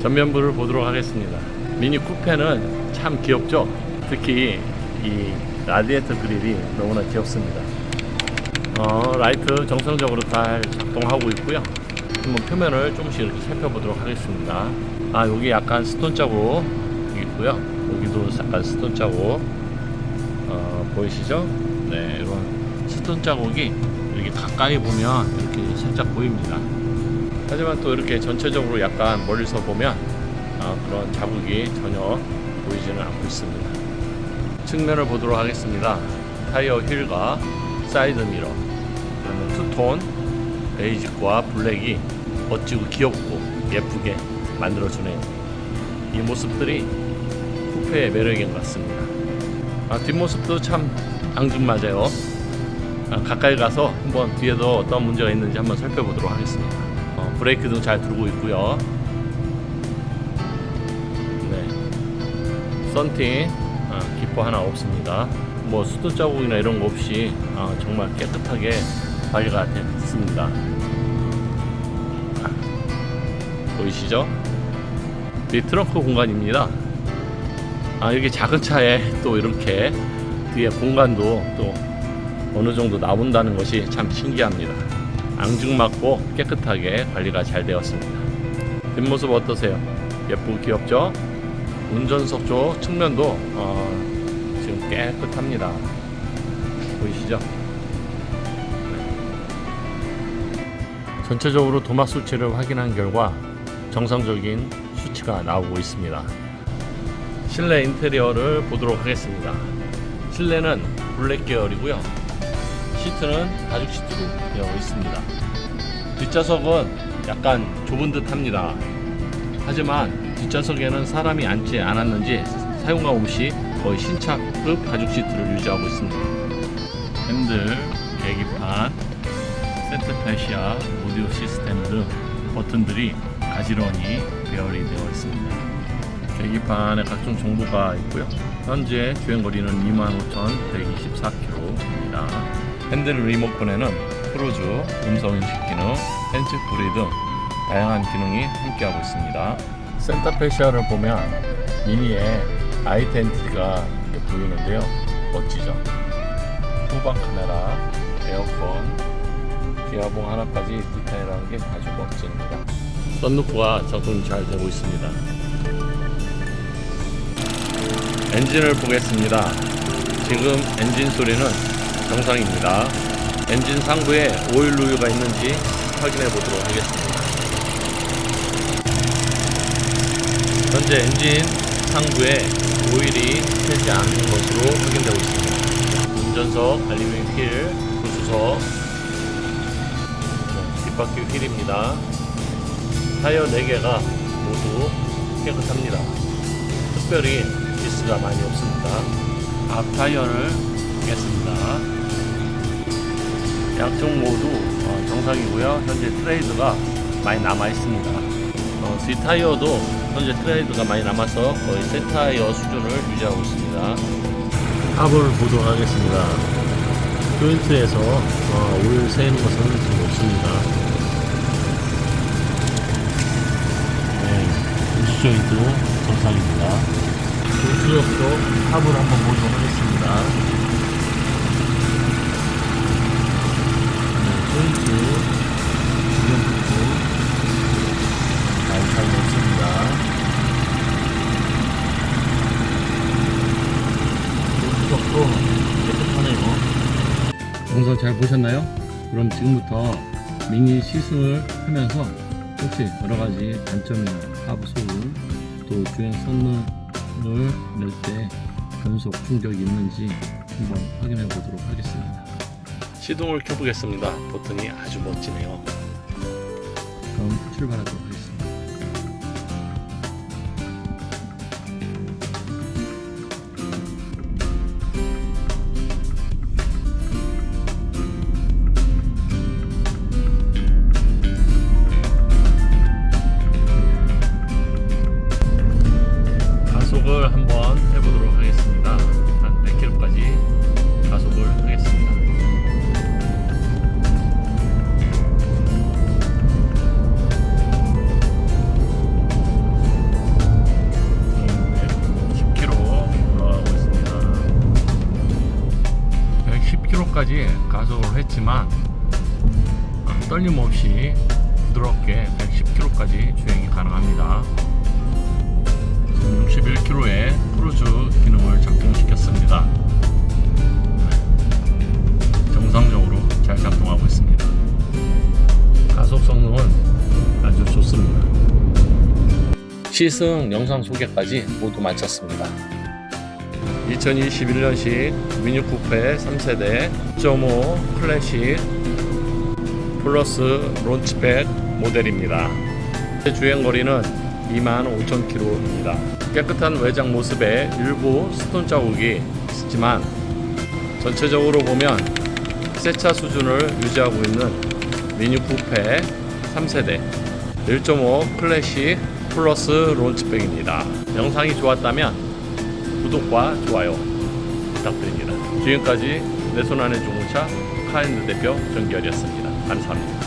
전면부를 보도록 하겠습니다. 미니 쿠페는 참 귀엽죠? 특히 이 라디에이터 그릴이 너무나 귀엽습니다. 어, 라이트 정상적으로 잘 작동하고 있고요. 한번 표면을 조금씩 이렇게 살펴보도록 하겠습니다. 아, 여기 약간 스톤 자국 있고요. 여기도 약간 스톤 자국 어, 보이시죠? 네, 이런 스톤 자국이 이렇게 가까이 보면 이렇게 살짝 보입니다. 하지만 또 이렇게 전체적으로 약간 멀리서 보면 아, 그런 자국이 전혀 보이지는 않고 있습니다. 측면을 보도록 하겠습니다. 타이어 휠과 사이드 미러, 투톤 베이직과 블랙이 멋지고 귀엽고 예쁘게 만들어주네요. 이 모습들이 쿠페의 매력인 것 같습니다. 아, 뒷모습도 참 앙증맞아요. 아, 가까이 가서 한번 뒤에도 어떤 문제가 있는지 한번 살펴보도록 하겠습니다. 어, 브레이크 등 잘 들고 있고요. 네. 썬팅 아, 기포 하나 없습니다. 뭐 수도 자국이나 이런 거 없이 아, 정말 깨끗하게 관리가 됐습니다. 아, 보이시죠? 이 트렁크 공간입니다. 아, 여기 작은 차에 또 이렇게 뒤에 공간도 또 어느 정도 나온다는 것이 참 신기합니다. 앙증맞고 깨끗하게 관리가 잘 되었습니다. 뒷모습 어떠세요? 예쁘고 귀엽죠? 운전석 쪽 측면도 어, 지금 깨끗합니다. 보이시죠? 전체적으로 도막 수치를 확인한 결과 정상적인 수치가 나오고 있습니다. 실내 인테리어를 보도록 하겠습니다. 실내는 블랙 계열이고요. 시트는 가죽 시트로 되어 있습니다. 뒷좌석은 약간 좁은 듯 합니다. 하지만 뒷좌석에는 사람이 앉지 않았는지 사용감 없이 거의 신차급 가죽 시트를 유지하고 있습니다. 핸들, 계기판, 센터페시아, 오디오 시스템 등 버튼들이 가지런히 배열이 되어 있습니다. 계기판에 각종 정보가 있고요. 현재 주행거리는 25,124km입니다. 핸들 리모컨에는 크루즈, 음성 인식 기능, 핸즈프리 등 다양한 기능이 함께하고 있습니다. 센터페 시아를 보면 미니의 아이덴티티가 보이는데요. 멋지죠? 후방 카메라, 에어컨, 기아봉 하나까지 디테일한 게 아주 멋집니다. 썬루프가 작동이 잘 되고 있습니다. 엔진을 보겠습니다. 지금 엔진 소리는 정상입니다. 엔진 상부에 오일 루유가 있는지 확인해 보도록 하겠습니다. 현재 엔진 상부에 오일이 새지 않은 것으로 확인되고 있습니다. 운전석, 알루미늄 휠, 부수석, 네, 뒷바퀴 휠입니다. 타이어 4개가 모두 깨끗합니다. 특별히 기스가 많이 없습니다. 앞 타이어를 보겠습니다. 양쪽 모두 어, 정상이고요. 현재 트레이드가 많이 남아 있습니다. 어, 뒷 타이어도 현재 트레이드가 많이 남아서 거의 새 타이어 수준을 유지하고 있습니다. 하부를 보도록 하겠습니다. 조인트에서 어, 오일 새는 것은 지금 없습니다. 네, 우수 조인트 정상입니다. 조수역도 하부를 한번 보도록 하겠습니다. 네, 조인트 주변 부분 잘 살고 있습니다. 조수역도 깨끗하네요. 영상 잘 보셨나요? 그럼 지금부터 미니 시승을 하면서 혹시 여러 가지 단점이나 하부 소음 또 주행 성능을 낼 때 변속 충격이 있는지 한번 확인해 보도록 하겠습니다. 시동을 켜보겠습니다. 버튼이 아주 멋지네요. 그럼 출발하도록 가속을 했지만 어, 떨림 없이 부드럽게 110km까지 주행이 가능합니다. 지금 61km의 크루즈 기능을 작동시켰습니다. 정상적으로 잘 작동하고 있습니다. 가속 성능은 아주 좋습니다. 시승 영상 소개까지 모두 마쳤습니다. 2021년식 미니 쿠페 3세대 1.5 클래식 플러스 론치백 모델입니다. 주행 거리는 25,000km입니다. 깨끗한 외장 모습에 일부 스톤 자국이 있지만 전체적으로 보면 새차 수준을 유지하고 있는 미니 쿠페 3세대 1.5 클래식 플러스 론치백입니다. 영상이 좋았다면 구독과 좋아요 부탁드립니다. 지금까지 내 손 안의 중고차 카인드 대표 정결이었습니다. 감사합니다.